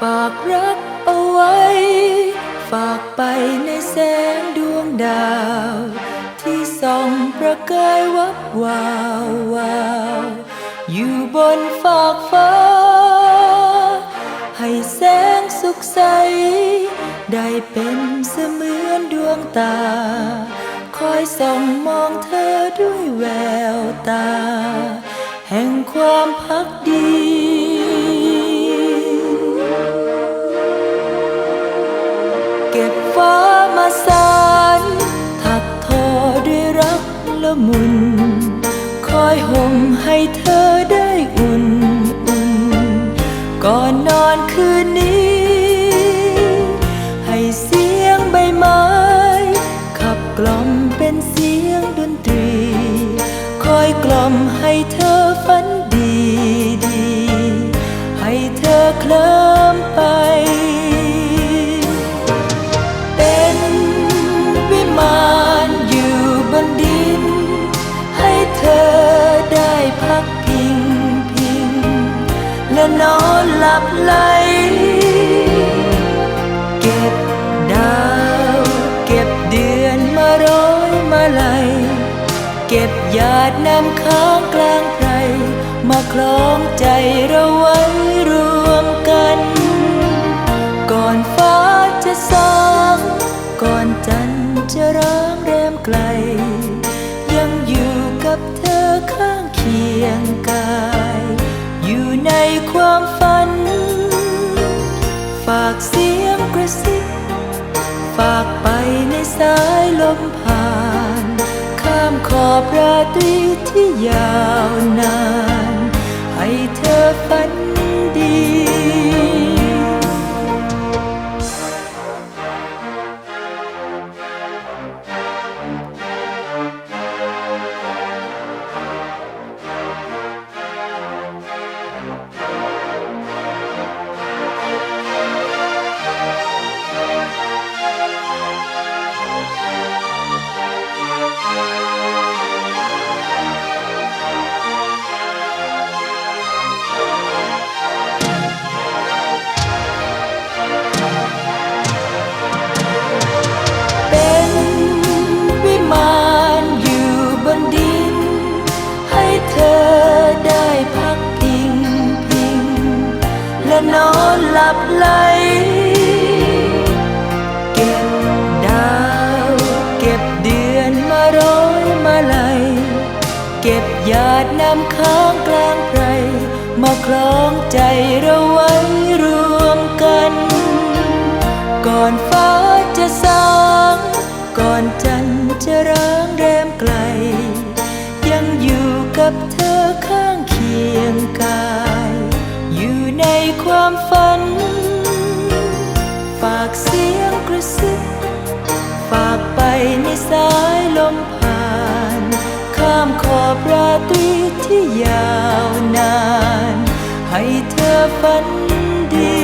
ฝากรักเอาไว้ ฝากไปในแสงดวงดาว ที่ส่องประกายวับวาววาวอยู่บนฟากฟ้า ให้แสงสุขใส ได้เป็นเสมือนดวงตา คอยส่องมองเธอด้วยแววตา แห่งความพักดี สารถักทอด้วยรักละมุน คอยห่มให้เธอ อนหลับไหล เก็บดาว เก็บเดือนมาร้อยมาไหล เก็บหยาดน้ำค้างกลางไพรมาคล้องใจเราไว้รวมกันากเสียงกระซิบฝากไปในสายลมผ่าน ข้ามขอบราตรีที่ยาวนาน ให้เธอฝันดีเป็น นอนหลับไหลเก็บดาวเก็บเดือนมาร้อยมาลัยเก็บหยาดน้ำค้างกลางไพรมาคล้องใจเราไว้รวมกัน ก่อนฟ้าจะสางก่อนจันทร์จะร้างแรมไกล ยังอยู่กับเธอ ความฝัน ฝากเสียงกระซิบฝากไปในสายลมผ่าน ข้ามขอบราตรีที่ยาวนาน ให้เธอฝันดี